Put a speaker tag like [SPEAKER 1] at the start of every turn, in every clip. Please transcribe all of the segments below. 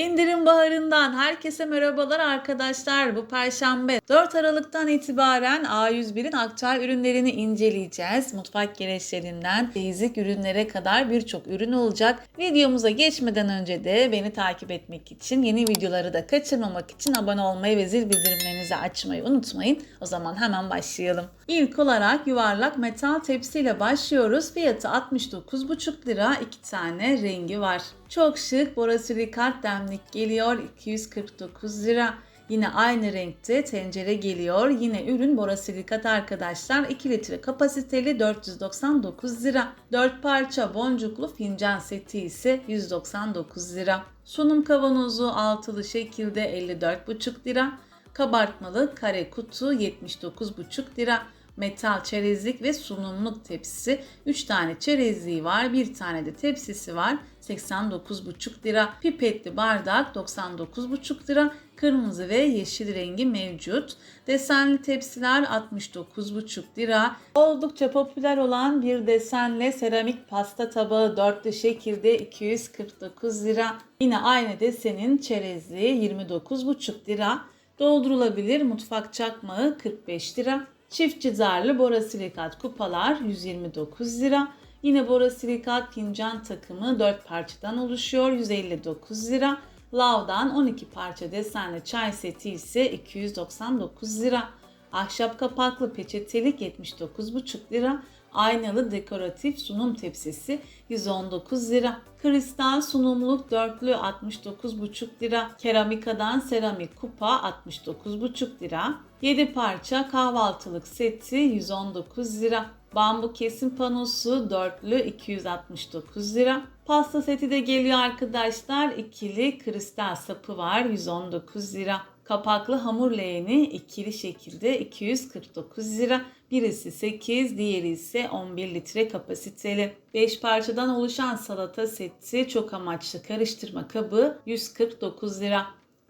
[SPEAKER 1] İndirim baharından herkese merhabalar arkadaşlar. Bu perşembe 4 Aralık'tan itibaren A101'in aktüel ürünlerini inceleyeceğiz. Mutfak gereçlerinden basic ürünlere kadar birçok ürün olacak. Videomuza geçmeden önce de beni takip etmek için, yeni videoları da kaçırmamak için abone olmayı ve zil bildirimlerinizi açmayı unutmayın. O zaman hemen başlayalım. İlk olarak yuvarlak metal tepsiyle başlıyoruz. Fiyatı 69,5 lira. 2 tane rengi var. Çok şık borosilikat demlik geliyor 249 lira. Yine aynı renkte tencere geliyor. Yine ürün borosilikat arkadaşlar. 2 litre kapasiteli 499 lira. 4 parça boncuklu fincan seti ise 199 lira. Sunum kavanozu altılı şekilde 54,5 lira. Kabartmalı kare kutu 79,5 lira metal çerezlik ve sunumluk tepsisi. 3 tane çerezliği var, bir tane de tepsisi var. 89,5 lira. Pipetli bardak 99,5 lira. Kırmızı ve yeşil rengi mevcut. Desenli tepsiler 69,5 lira. Oldukça popüler olan bir desenle seramik pasta tabağı dörtlü şekilde 249 lira. Yine aynı desenin çerezliği 29,5 lira. Doldurulabilir mutfak çakmağı 45 lira. Çift cizarlı borosilikat kupalar 129 lira. Yine borosilikat fincan takımı 4 parçadan oluşuyor 159 lira. Lav'dan 12 parça desenli çay seti ise 299 lira. Ahşap kapaklı peçetelik 79,5 lira. Aynalı dekoratif sunum tepsisi 119 lira. Kristal sunumluk dörtlü 69,5 lira. Keramikadan seramik kupa 69,5 lira. 7 parça kahvaltılık seti 119 lira. Bambu kesim panosu dörtlü 269 lira. Pasta seti de geliyor arkadaşlar. İkili kristal sapı var 119 lira. Kapaklı hamur leğeni ikili şekilde 249 lira. Birisi 8, diğeri ise 11 litre kapasiteli. 5 parçadan oluşan salata seti çok amaçlı karıştırma kabı 149 lira.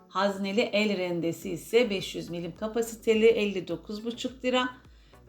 [SPEAKER 1] Hazneli el rendesi ise 500 milim kapasiteli 59,5 lira.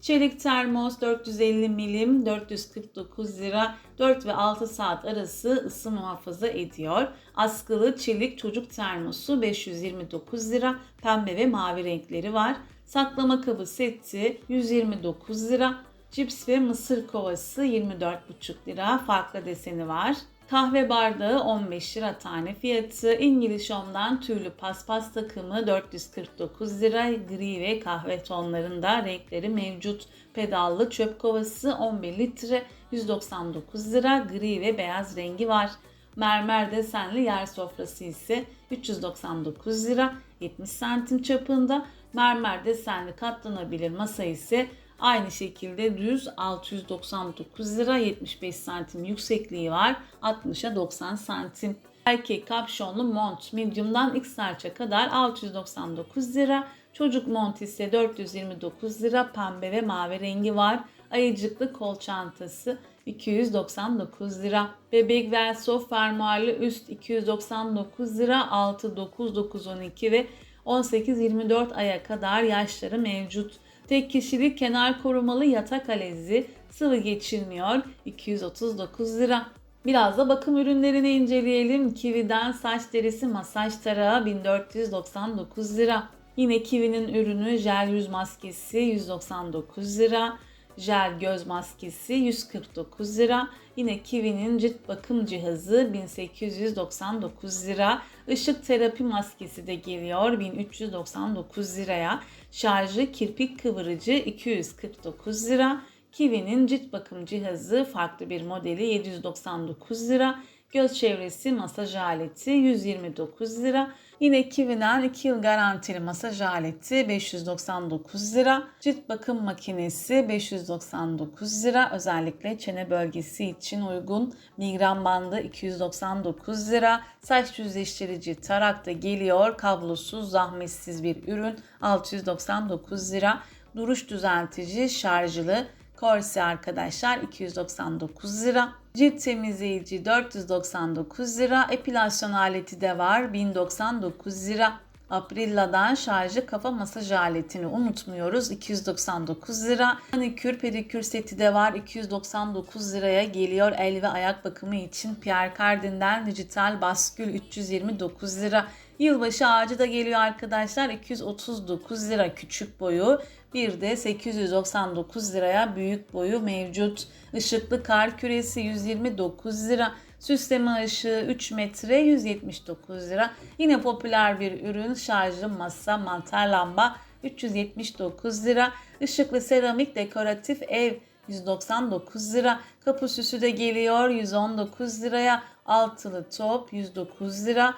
[SPEAKER 1] Çelik termos 450 milim 449 lira 4 ve 6 saat arası ısı muhafaza ediyor. Askılı çelik çocuk termosu 529 lira pembe ve mavi renkleri var. Saklama kabı seti 129 lira. Cips ve mısır kovası 24,5 lira farklı deseni var. Kahve bardağı 15 lira tane fiyatı. İngiliz Home'dan tüylü paspas takımı 449 lira. Gri ve kahve tonlarında renkleri mevcut. Pedallı çöp kovası 11 litre 199 lira. Gri ve beyaz rengi var. Mermer desenli yer sofrası ise 399 lira 70 santim çapında. Mermer desenli katlanabilir masa ise Aynı şekilde düz 699 lira 75 santim yüksekliği var. 60'a 90 santim. Erkek kapşonlu mont medium'dan XL'e kadar 699 lira. Çocuk mont ise 429 lira pembe ve mavi rengi var. Ayıcıklı kol çantası 299 lira. Bebek Verso fermuarlı üst 299 lira 6, 9, 9, 12 ve 18-24 aya kadar yaşları mevcut. Tek kişilik kenar korumalı yatak alezi sıvı geçirmiyor 239 lira. Biraz da bakım ürünlerini inceleyelim. Kiwi'den saç derisi masaj tarağı 1499 lira. Yine Kiwi'nin ürünü jel yüz maskesi 199 lira. Jel göz maskesi 149 lira. Yine Kiwi'nin cilt bakım cihazı 1899 lira. Işık terapi maskesi de geliyor 1399 liraya. Şarjı kirpik kıvırıcı 249 lira. Kiwi'nin cilt bakım cihazı farklı bir modeli 799 lira. Göz çevresi masaj aleti 129 lira. Yine Kiwi'den 2 yıl garantili masaj aleti 599 lira. Cilt bakım makinesi 599 lira. Özellikle çene bölgesi için uygun. Migren bandı 299 lira. Saç düzleştirici tarak da geliyor. Kablosuz, zahmetsiz bir ürün 699 lira. Duruş düzeltici şarjlı Corsi arkadaşlar 299 lira. Cilt temizleyici 499 lira. Epilasyon aleti de var 1099 lira. Aprilla'dan şarjlı kafa masaj aletini unutmuyoruz. 299 lira. Manikür pedikür seti de var. 299 liraya geliyor. El ve ayak bakımı için Pierre Cardin'den dijital baskül 329 lira. Yılbaşı ağacı da geliyor arkadaşlar. 239 lira küçük boyu. Bir de 899 liraya büyük boyu mevcut. Işıklı kar küresi 129 lira. Süsleme ışığı 3 metre 179 lira. Yine popüler bir ürün şarjlı masa mantar lamba 379 lira. Işıklı seramik dekoratif ev 199 lira. Kapı süsü de geliyor 119 liraya. Altılı top 109 lira.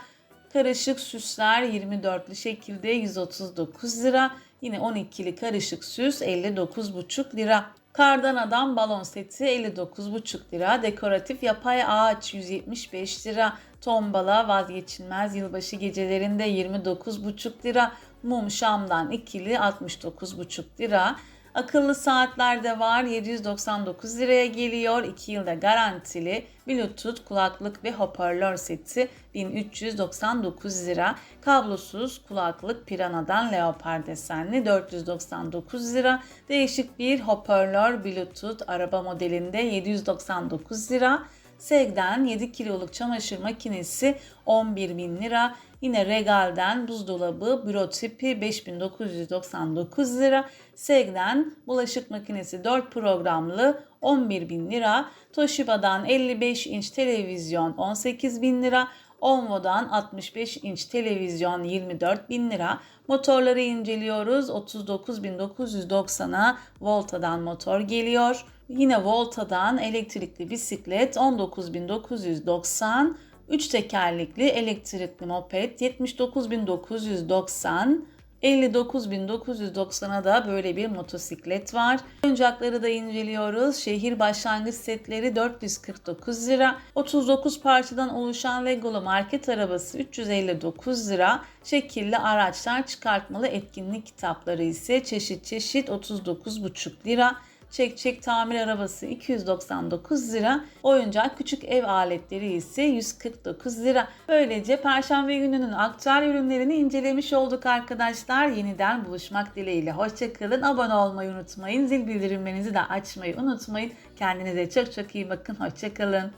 [SPEAKER 1] Karışık süsler 24'lü şekilde 139 lira. Yine 12'li karışık süs 59,5 lira. Kardan adam balon seti 59,5 lira. Dekoratif yapay ağaç 175 lira. Tombala vazgeçilmez yılbaşı gecelerinde 29,5 lira. Mum şamdan ikili 69,5 lira. Akıllı saatler de var. 799 liraya geliyor. 2 yılda garantili. Bluetooth kulaklık ve hoparlör seti 1399 lira. Kablosuz kulaklık Piranha'dan leopar desenli 499 lira. Değişik bir hoparlör Bluetooth araba modelinde 799 lira. Seg'den 7 kiloluk çamaşır makinesi 11 bin lira. Yine Regal'den buzdolabı büro tipi 5999 lira. Seg'den bulaşık makinesi 4 programlı 11 bin lira. Toshiba'dan 55 inç televizyon 18 bin lira. Onvo'dan 65 inç televizyon 24 bin lira. Motorları inceliyoruz. 39.990'a Volta'dan motor geliyor. Yine Volta'dan elektrikli bisiklet 19.990. 3 tekerlekli elektrikli moped 79.990. 59.990'a da böyle bir motosiklet var. Oyuncakları da inceliyoruz. Şehir başlangıç setleri 449 lira. 39 parçadan oluşan Legolu market arabası 359 lira. Şekilli araçlar çıkartmalı etkinlik kitapları ise çeşit çeşit 39,5 lira. Çek çek tamir arabası 299 lira. Oyuncak küçük ev aletleri ise 149 lira. Böylece Perşembe gününün aktüel ürünlerini incelemiş olduk arkadaşlar. Yeniden buluşmak dileğiyle. Hoşçakalın. Abone olmayı unutmayın. Zil bildirimlerinizi de açmayı unutmayın. Kendinize çok çok iyi bakın. Hoşçakalın.